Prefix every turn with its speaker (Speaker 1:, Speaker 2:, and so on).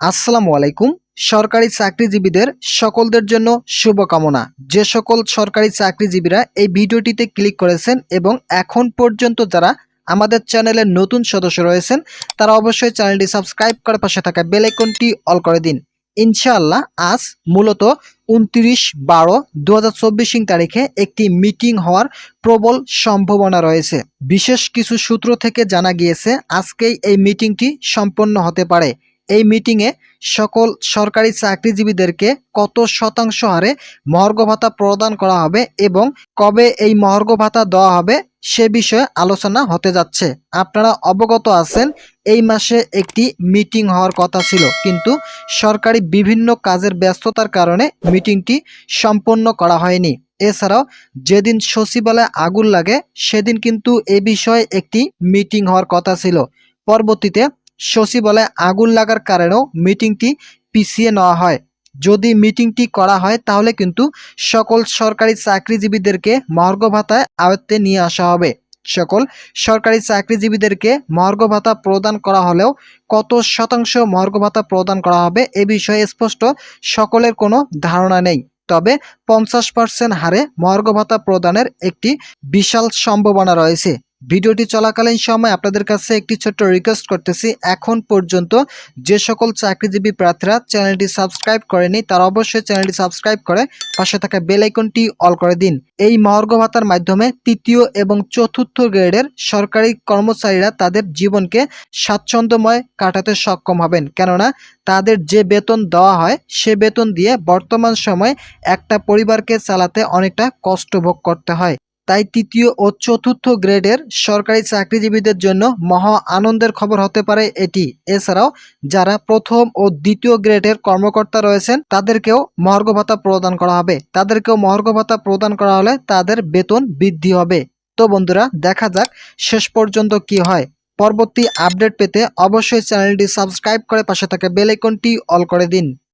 Speaker 1: আসসালামু আলাইকুম। সরকারি চাকরিজীবীদের সকলদের জন্য শুভকামনা। যে সকল সরকারি চাকরিজীবীরা এই ভিডিওটিতে ক্লিক করেছেন এবং এখন পর্যন্ত যারা আমাদের চ্যানেলের নতুন সদস্য রয়েছেন, তারা অবশ্যই চ্যানেলটি সাবস্ক্রাইব করার পাশে থাকা বেল আইকনটি অল করে দিন। ইনশাআল্লাহ আজ মূলত উনত্রিশ বারো দু হাজার তারিখে একটি মিটিং হওয়ার প্রবল সম্ভাবনা রয়েছে। বিশেষ কিছু সূত্র থেকে জানা গিয়েছে, আজকেই এই মিটিংটি সম্পন্ন হতে পারে। এই মিটিংয়ে সকল সরকারি চাকরিজীবীদেরকে কত শতাংশ হারে মহার্ঘ ভাতা প্রদান করা হবে এবং কবে এই মহার্ঘ ভাতা দেওয়া হবে সে বিষয়ে আলোচনা হতে যাচ্ছে। আপনারা অবগত আছেন, এই মাসে একটি মিটিং হওয়ার কথা ছিল, কিন্তু সরকারি বিভিন্ন কাজের ব্যস্ততার কারণে মিটিংটি সম্পন্ন করা হয়নি। এছাড়াও যেদিন সচিবালয়ে আগুন লাগে, সেদিন কিন্তু এ বিষয়ে একটি মিটিং হওয়ার কথা ছিল। পরবর্তীতে সচিবালয়ে আগুন লাগার কারণেও মিটিংটি পিছিয়ে নেওয়া হয়। যদি মিটিংটি করা হয়, তাহলে কিন্তু সকল সরকারি চাকরিজীবীদেরকে মহার্ঘ ভাতায় আয়ত্তে নিয়ে আসা হবে। সকল সরকারি চাকরিজীবীদেরকে মহার্ঘ ভাতা প্রদান করা হলেও কত শতাংশ মর্গ ভাতা প্রদান করা হবে, এ বিষয়ে স্পষ্ট সকলের কোনো ধারণা নেই। তবে পঞ্চাশ পার্সেন্ট হারে মহার্ঘ ভাতা প্রদানের একটি বিশাল সম্ভাবনা রয়েছে। ভিডিওটি চলাকালীন সময় আপনাদের কাছে একটি ছোট্ট রিকোয়েস্ট করতেছি। এখন পর্যন্ত যে সকল চাকরিজীবী প্রার্থীরা চ্যানেলটি সাবস্ক্রাইব করেনি, তারা অবশ্যই চ্যানেলটি সাবস্ক্রাইব করে পাশে থাকা বেল আইকনটি অল করে দিন। এই মহার্ঘ ভাতার মাধ্যমে তৃতীয় এবং চতুর্থ গ্রেডের সরকারি কর্মচারীরা তাদের জীবনকে স্বাচ্ছন্দ্যময় কাটাতে সক্ষম হবেন। কেননা, তাদের যে বেতন দেওয়া হয়, সে বেতন দিয়ে বর্তমান সময়ে একটা পরিবারকে চালাতে অনেকটা কষ্ট ভোগ করতে হয়। তাই তৃতীয় ও চতুর্থ গ্রেডের সরকারি চাকরিজীবীদের জন্য মহা আনন্দের খবর হতে পারে এটি। এছাড়াও, যারা প্রথম ও দ্বিতীয় গ্রেডের কর্মকর্তা রয়েছেন, তাদেরকেও মহার্ঘ ভাতা প্রদান করা হবে। তাদেরকেও মহার্ঘ ভাতা প্রদান করা হলে তাদের বেতন বৃদ্ধি হবে। তো বন্ধুরা, দেখা যাক শেষ পর্যন্ত কি হয়। পরবর্তী আপডেট পেতে অবশ্যই চ্যানেলটি সাবস্ক্রাইব করে পাশে থাকা বেল আইকনটি অল করে দিন।